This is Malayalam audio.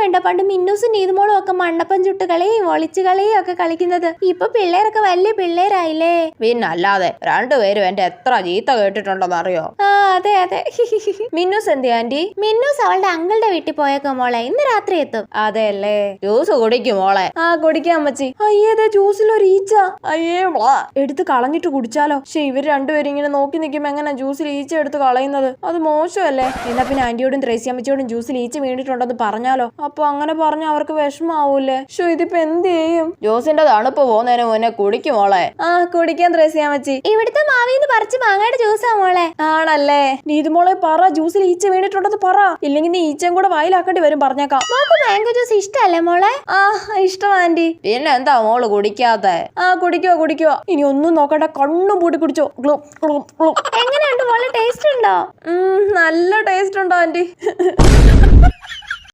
ഓർമ്മയുണ്ടോ പണ്ട് മിന്നൂസും നീതുമോളും ഒക്കെ മണ്ണപ്പം ചുട്ട് കളിയും ഒളിച്ചു കളിയും ഒക്കെ കളിക്കുന്നത്. ഇപ്പൊ പിള്ളേരൊക്കെ വലിയ പിള്ളേരായില്ലേ? പിന്നെ അല്ലാതെ രണ്ടുപേരും എന്റെ എത്ര ചീത്ത കേട്ടിട്ടുണ്ടെന്ന് അറിയോ ആ അതെ അതെ. മിന്നൂസ് എന്തി ആന്റി? മിന്നൂസ് അവളുടെ അങ്കിളുടെ വീട്ടിൽ പോയേക്കോ മോളെ? ഇന്ന് രാത്രി എത്തും. അതെ അല്ലേ ജ്യൂസ് കുടിക്കും മോളെ. ആ കുടിക്കാൻ അമ്മച്ചി. അയ്യേ ജ്യൂസിൽ ഒരു ഈച്ച. അയ്യേ എടുത്ത് കളഞ്ഞിട്ട് കുടിച്ചാലോ? പക്ഷെ ഇവർ രണ്ടുപേരും ഇങ്ങനെ നോക്കി നിൽക്കുമ്പോ എങ്ങനെ ജ്യൂസിൽ ഈച്ച എടുത്ത് കളയുന്നത്? അത് മോശമല്ലേ? എന്നാ പിന്നെ ആന്റിയോടും ത്രേസ്യാമ്മച്ചിയോടും ജ്യൂസിൽ ഈച്ച വീണിട്ടുണ്ടെന്ന് പറഞ്ഞാലോ? അപ്പൊ അങ്ങനെ പറഞ്ഞ അവർക്ക് വിഷമാവൂലേ ഷോ ഇതിപ്പോ എന്ത് ചെയ്യും? ജോസിന്റെ തണുപ്പ് പോകുന്നതിന് മുന്നേ കുടിക്കും മോളെ. ആ കുടിക്കാൻ ത്രേസ്യാമ്മച്ചി ഇവിടുത്തെ മാവിന്ന് പറിച്ച് മാങ്ങയുടെ ജ്യൂസാ മോളെ. ആണല്ലേ. നീ ഇത് മോളെ പറ ജ്യൂസിൽ ഈച്ച വീണിട്ടുണ്ടെന്ന് പറ. ഇല്ലെങ്കിൽ നീ ഈച്ചയും കൂടെ വായിലാക്കേണ്ടി വരും പറഞ്ഞേക്കാം. മോക്ക് മാംഗോ ജ്യൂസ് ഇഷ്ടല്ലേ മോളെ? ആ ഇഷ്ടം ആന്റി. പിന്നെ എന്താ മോൾ കുടിക്കാത്ത? ആ കുടിക്കോ കുടിക്കോ. ഇനി ഒന്നും നോക്കണ്ട കണ്ണും പൂട്ടി കുടിച്ചോ. എങ്ങനെയുണ്ട് മോളെ ടേസ്റ്റ് ഉണ്ടോ? നല്ല ടേസ്റ്റ് ഉണ്ടോ ആന്റി?